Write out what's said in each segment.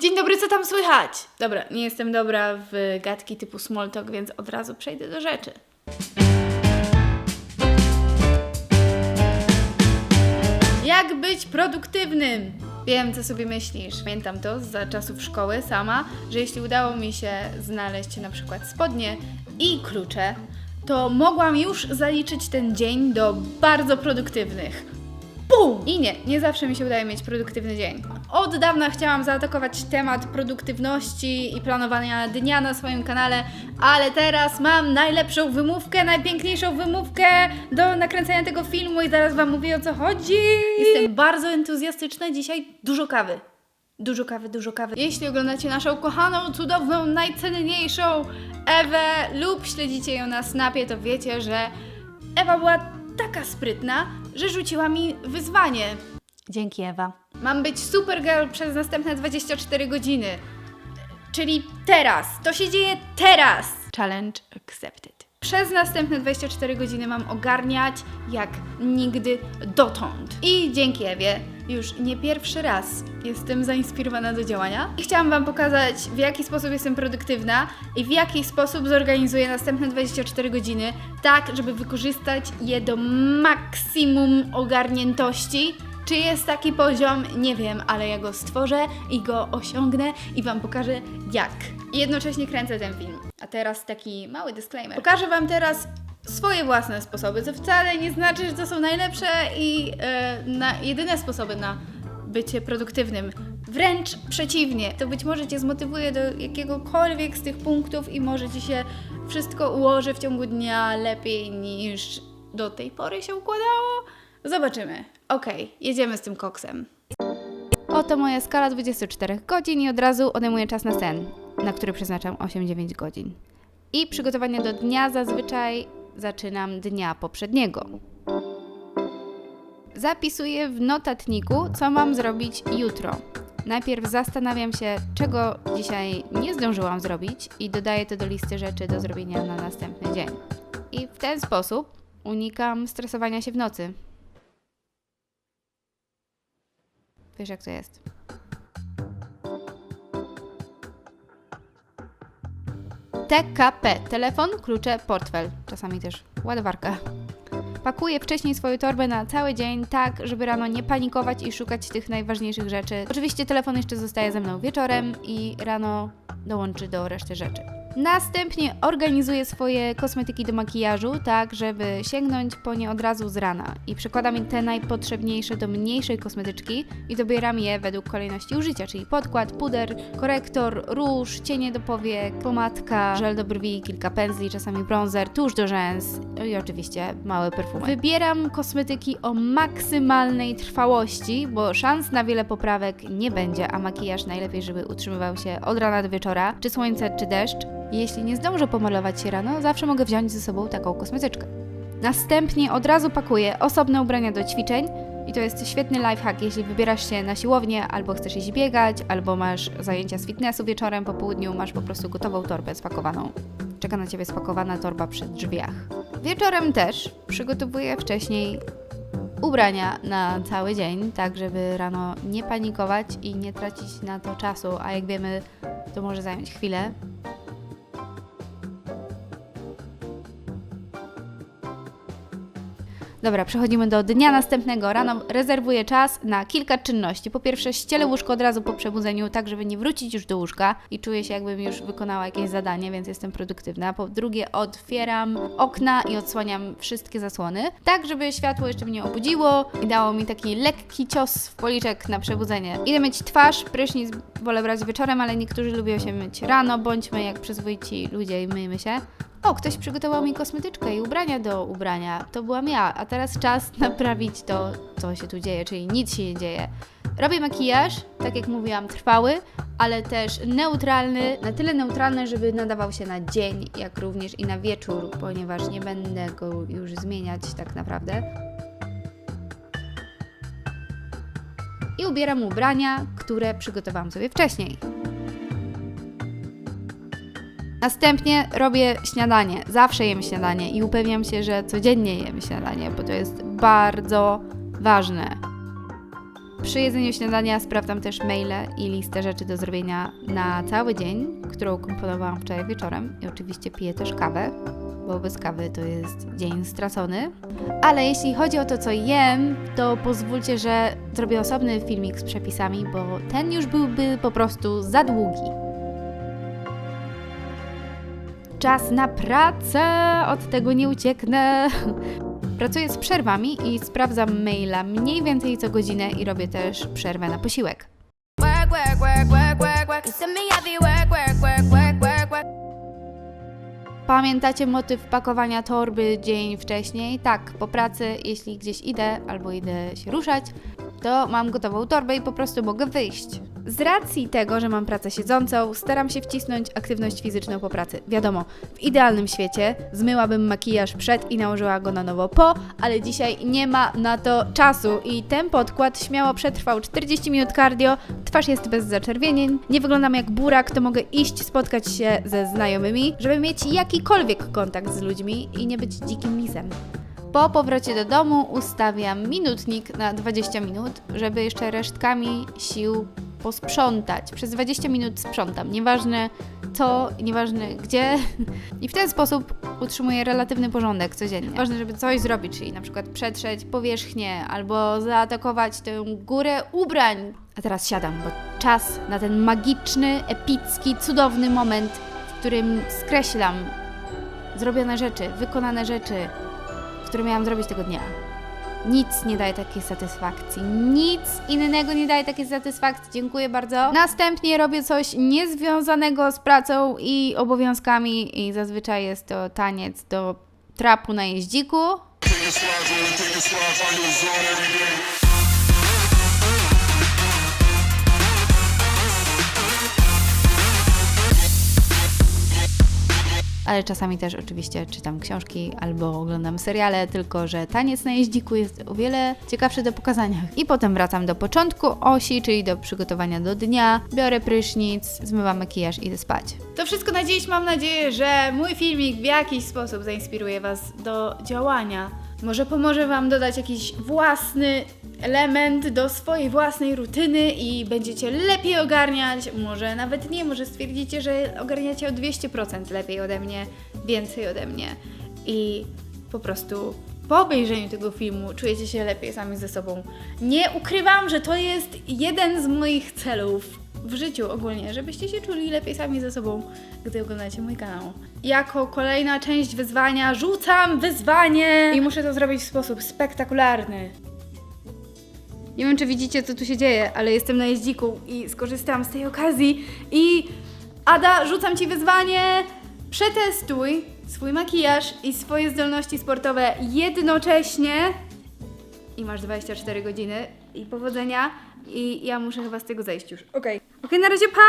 Dzień dobry, co tam słychać? Dobra, nie jestem dobra w gadki typu small talk, więc od razu przejdę do rzeczy. Jak być produktywnym? Wiem, co sobie myślisz. Pamiętam to za czasów szkoły sama, że jeśli udało mi się znaleźć na przykład spodnie i klucze, to mogłam już zaliczyć ten dzień do bardzo produktywnych. Bum! I nie, nie zawsze mi się udaje mieć produktywny dzień. Od dawna chciałam zaatakować temat produktywności i planowania dnia na swoim kanale, ale teraz mam najlepszą wymówkę, najpiękniejszą wymówkę do nakręcenia tego filmu i zaraz Wam mówię o co chodzi. Jestem bardzo entuzjastyczna dzisiaj, dużo kawy. Dużo kawy, dużo kawy. Jeśli oglądacie naszą kochaną, cudowną, najcenniejszą Ewę lub śledzicie ją na Snapie, to wiecie, że Ewa była taka sprytna, że rzuciła mi wyzwanie. Dzięki Ewa. Mam być Supergirl przez następne 24 godziny. Czyli teraz. To się dzieje teraz. Challenge accepted. Przez następne 24 godziny mam ogarniać jak nigdy dotąd. I dzięki Ewie już nie pierwszy raz jestem zainspirowana do działania. I chciałam Wam pokazać, w jaki sposób jestem produktywna i w jaki sposób zorganizuję następne 24 godziny, tak, żeby wykorzystać je do maksimum ogarniętości. Czy jest taki poziom? Nie wiem, ale ja go stworzę i go osiągnę i Wam pokażę jak. I jednocześnie kręcę ten film. A teraz taki mały disclaimer. Pokażę Wam teraz swoje własne sposoby, co wcale nie znaczy, że to są najlepsze i e, na jedyne sposoby na bycie produktywnym. Wręcz przeciwnie, to być może Cię zmotywuje do jakiegokolwiek z tych punktów i może Ci się wszystko ułoży w ciągu dnia lepiej niż do tej pory się układało. Zobaczymy. Okej, jedziemy z tym koksem. Oto moja skala 24 godzin i od razu odejmuję czas na sen, na który przeznaczam 8-9 godzin. I przygotowanie do dnia zazwyczaj zaczynam dnia poprzedniego. Zapisuję w notatniku, co mam zrobić jutro. Najpierw zastanawiam się, czego dzisiaj nie zdążyłam zrobić i dodaję to do listy rzeczy do zrobienia na następny dzień. I w ten sposób unikam stresowania się w nocy. Wiesz, jak to jest. TKP. Telefon, klucze, portfel. Czasami też ładowarka. Pakuję wcześniej swoją torbę na cały dzień, tak, żeby rano nie panikować i szukać tych najważniejszych rzeczy. Oczywiście telefon jeszcze zostaje ze mną wieczorem i rano dołączy do reszty rzeczy. Następnie organizuję swoje kosmetyki do makijażu, tak żeby sięgnąć po nie od razu z rana. I przekładam te najpotrzebniejsze do mniejszej kosmetyczki i dobieram je według kolejności użycia, czyli podkład, puder, korektor, róż, cienie do powiek, pomadka, żel do brwi, kilka pędzli, czasami bronzer, tusz do rzęs i oczywiście małe perfumy. Wybieram kosmetyki o maksymalnej trwałości, bo szans na wiele poprawek nie będzie, a makijaż najlepiej, żeby utrzymywał się od rana do wieczora, czy słońce, czy deszcz. Jeśli nie zdążę pomalować się rano, zawsze mogę wziąć ze sobą taką kosmetyczkę. Następnie od razu pakuję osobne ubrania do ćwiczeń i to jest świetny lifehack, jeśli wybierasz się na siłownię, albo chcesz iść biegać, albo masz zajęcia z fitnessu wieczorem po południu, masz po prostu gotową torbę spakowaną. Czeka na Ciebie spakowana torba przy drzwiach. Wieczorem też przygotowuję wcześniej ubrania na cały dzień, tak żeby rano nie panikować i nie tracić na to czasu, a jak wiemy, to może zająć chwilę. Dobra, przechodzimy do dnia następnego. Rano rezerwuję czas na kilka czynności. Po pierwsze, ścielę łóżko od razu po przebudzeniu, tak żeby nie wrócić już do łóżka i czuję się, jakbym już wykonała jakieś zadanie, więc jestem produktywna. Po drugie, otwieram okna i odsłaniam wszystkie zasłony, tak żeby światło jeszcze mnie obudziło i dało mi taki lekki cios w policzek na przebudzenie. Idę myć twarz, prysznic wolę brać wieczorem, ale niektórzy lubią się myć rano. Bądźmy jak przyzwoici ludzie i myjmy się. O, ktoś przygotował mi kosmetyczkę i ubrania do ubrania. To byłam ja, a teraz czas naprawić to, co się tu dzieje, czyli nic się nie dzieje. Robię makijaż, tak jak mówiłam, trwały, ale też neutralny, na tyle neutralny, żeby nadawał się na dzień, jak również i na wieczór, ponieważ nie będę go już zmieniać tak naprawdę. I ubieram ubrania, które przygotowałam sobie wcześniej. Następnie robię śniadanie. Zawsze jem śniadanie i upewniam się, że codziennie jem śniadanie, bo to jest bardzo ważne. Przy jedzeniu śniadania sprawdzam też maile i listę rzeczy do zrobienia na cały dzień, którą komponowałam wczoraj wieczorem. I oczywiście piję też kawę, bo bez kawy to jest dzień stracony. Ale jeśli chodzi o to, co jem, to pozwólcie, że zrobię osobny filmik z przepisami, bo ten już byłby po prostu za długi. Czas na pracę, od tego nie ucieknę. Pracuję z przerwami i sprawdzam maila mniej więcej co godzinę i robię też przerwę na posiłek. Pamiętacie motyw pakowania torby dzień wcześniej? Tak, po pracy, jeśli gdzieś idę albo idę się ruszać, to mam gotową torbę i po prostu mogę wyjść. Z racji tego, że mam pracę siedzącą, staram się wcisnąć aktywność fizyczną po pracy. Wiadomo, w idealnym świecie zmyłabym makijaż przed i nałożyła go na nowo po, ale dzisiaj nie ma na to czasu i ten podkład śmiało przetrwał 40 minut cardio, twarz jest bez zaczerwienień, nie wyglądam jak burak, to mogę iść spotkać się ze znajomymi, żeby mieć jakikolwiek kontakt z ludźmi i nie być dzikim lisem. Po powrocie do domu ustawiam minutnik na 20 minut, żeby jeszcze resztkami sił posprzątać. Przez 20 minut sprzątam, nieważne co, nieważne gdzie. I w ten sposób utrzymuję relatywny porządek codziennie. Ważne, żeby coś zrobić, czyli na przykład przetrzeć powierzchnię albo zaatakować tę górę ubrań. A teraz siadam, bo czas na ten magiczny, epicki, cudowny moment, w którym skreślam zrobione rzeczy, wykonane rzeczy, które miałam zrobić tego dnia. Nic nie daje takiej satysfakcji. Nic innego nie daje takiej satysfakcji. Dziękuję bardzo. Następnie robię coś niezwiązanego z pracą i obowiązkami i zazwyczaj jest to taniec do trapu na jeździku. Ale czasami też oczywiście czytam książki albo oglądam seriale, tylko że taniec na jeździku jest o wiele ciekawszy do pokazania. I potem wracam do początku osi, czyli do przygotowania do dnia, biorę prysznic, zmywam makijaż i idę spać. To wszystko na dziś. Mam nadzieję, że mój filmik w jakiś sposób zainspiruje Was do działania. Może pomoże Wam dodać jakiś własny element do swojej własnej rutyny i będziecie lepiej ogarniać. Może nawet nie, może stwierdzicie, że ogarniacie o 200% lepiej ode mnie, więcej ode mnie. I po prostu po obejrzeniu tego filmu czujecie się lepiej sami ze sobą. Nie ukrywam, że to jest jeden z moich celów w życiu ogólnie, żebyście się czuli lepiej sami ze sobą, gdy oglądacie mój kanał. Jako kolejna część wyzwania rzucam wyzwanie i muszę to zrobić w sposób spektakularny. Nie wiem, czy widzicie, co tu się dzieje, ale jestem na jeździku i skorzystałam z tej okazji i Ada, rzucam Ci wyzwanie. Przetestuj swój makijaż i swoje zdolności sportowe jednocześnie i masz 24 godziny i powodzenia i ja muszę chyba z tego zejść już. Okej. Okej, na razie pa!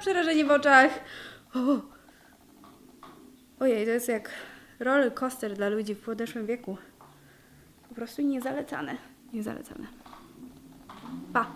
Przerażenie w oczach. O. Ojej, to jest jak roller coaster dla ludzi w podeszłym wieku. Po prostu niezalecane. Niezalecane. Pa!